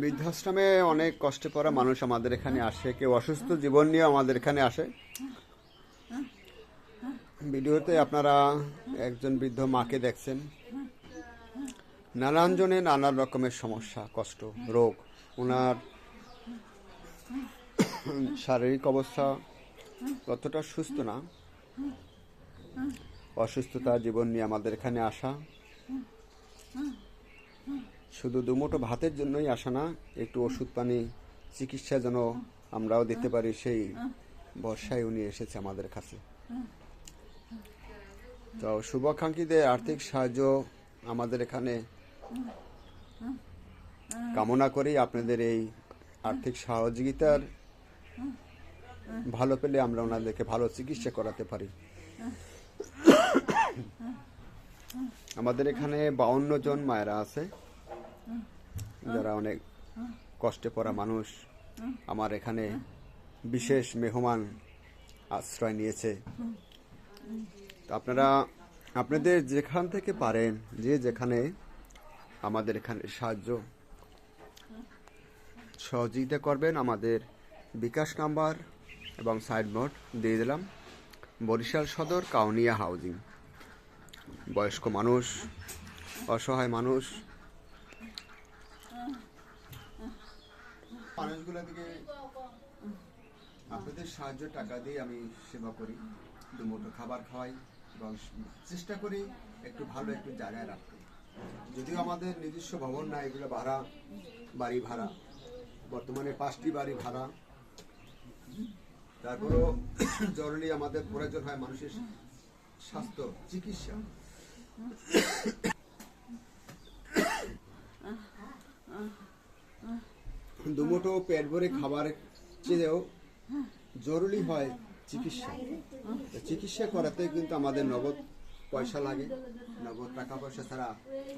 বৃদ্ধাশ্রমে অনেক কষ্টে পড়া মানুষ আমাদের এখানে আসে। কেউ অসুস্থ জীবন নিয়ে আমাদের এখানে আসে। ভিডিওতে আপনারা একজন বৃদ্ধ মাকে দেখছেন। নানান জনে নানান রকমের সমস্যা, কষ্ট, রোগ। ওনার শারীরিক অবস্থা ততটা সুস্থ না। অসুস্থতা জীবন নিয়ে আমাদের এখানে আসা। শুধু দুমুঠো ভাতের জন্যই আসা না, একটু ওষুধ পানি, চিকিৎসা যেন আমরাও দিতে পারি, সেই বর্ষায় উনি এসেছে আমাদের কাছে। তো শুভাকাঙ্ক্ষীদের আর্থিক সাহায্য আমাদের এখানে কামনা করি আপনাদের এই আর্থিক সহযোগিতার ভালো পেলে আমরা ওনাদেরকে ভালো চিকিৎসা করাতে পারি। আমাদের এখানে বাউন্ন জন মায়েরা আছে। যারা অনেক কষ্টে পড়া মানুষ, আমার এখানে বিশেষ মেহমান আশ্রয় নিয়েছে। আপনারা, আপনাদের যেখান থেকে পারেন, যে যেখানে আমাদের এখানে সাহায্য সহযোগিতা করবেন, আমাদের বিকাশ নাম্বার এবং সাইড নোট দিয়ে দিলাম। বরিশাল সদর কাউনিয়া হাউজিং। বয়স্ক মানুষ, অসহায় মানুষ মানুষগুলো দিকে আপনাদের সাহায্য, টাকা দিয়ে আমি সেবা করি, দুমুঠো খাবার খাওয়াই এবং চেষ্টা করি একটু ভালো একটু জায়গায় রাখতে। যদিও আমাদের নিজস্ব ভবন না, এগুলো ভাড়া, বাড়ি ভাড়া। বর্তমানে পাঁচটি বাড়ি ভাড়া। তারপরেও জরুরি আমাদের প্রয়োজন হয় মানুষের স্বাস্থ্য, চিকিৎসা। দুমুঠো পেট ভরে খাবার চেয়েও জরুরি হয় চিকিৎসা। চিকিৎসা করাতে কিন্তু আমাদের নগদ পয়সা লাগে। নগদ টাকা পয়সা ছাড়া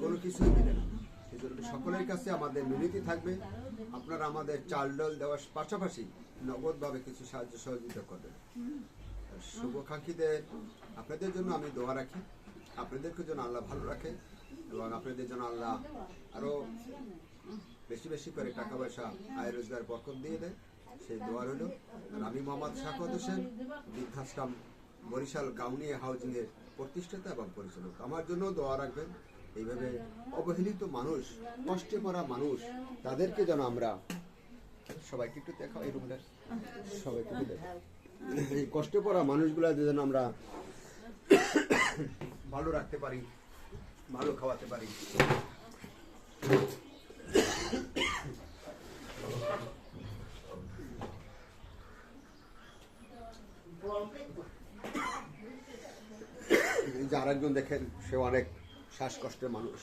কোনো কিছুই মিলে না। এই জন্য সকলের কাছে আমাদের মিনতি থাকবে, আপনারা আমাদের চাল ডাল দেওয়ার পাশাপাশি নগদভাবে কিছু সাহায্য সহযোগিতা করবেন। শুভকাঙ্ক্ষীদের, আপনাদের জন্য আমি দোয়া রাখি। আপনাদেরকে যেন আল্লাহ ভালো রাখে। এবং আপনাদের যেন আল্লাহ আরও বেশি বেশি করে টাকা পয়সা আয় রোজগার বরকত দিয়ে দেয়। সেই দোয়া রইল। আর আমি মোহাম্মদ শাকত হোসেন, বৃদ্ধাশ্রম, বরিশাল কাউনিয়া হাউজিং এর প্রতিষ্ঠাতা এবং পরিচালক। আমার জন্য দোয়া রাখবেন। এইভাবে অবহেলিত মানুষ, কষ্টে পড়া মানুষ, তাদেরকে যেন আমরা সবাইকে একটু দেখাও এই রুমটা। সবাইকে এই কষ্টে পড়া মানুষগুলা যেন আমরা ভালো রাখতে পারি। ভালো খাওয়াতে পারি। যার একজন দেখেন সে অনেক শ্বাসকষ্টের মানুষ।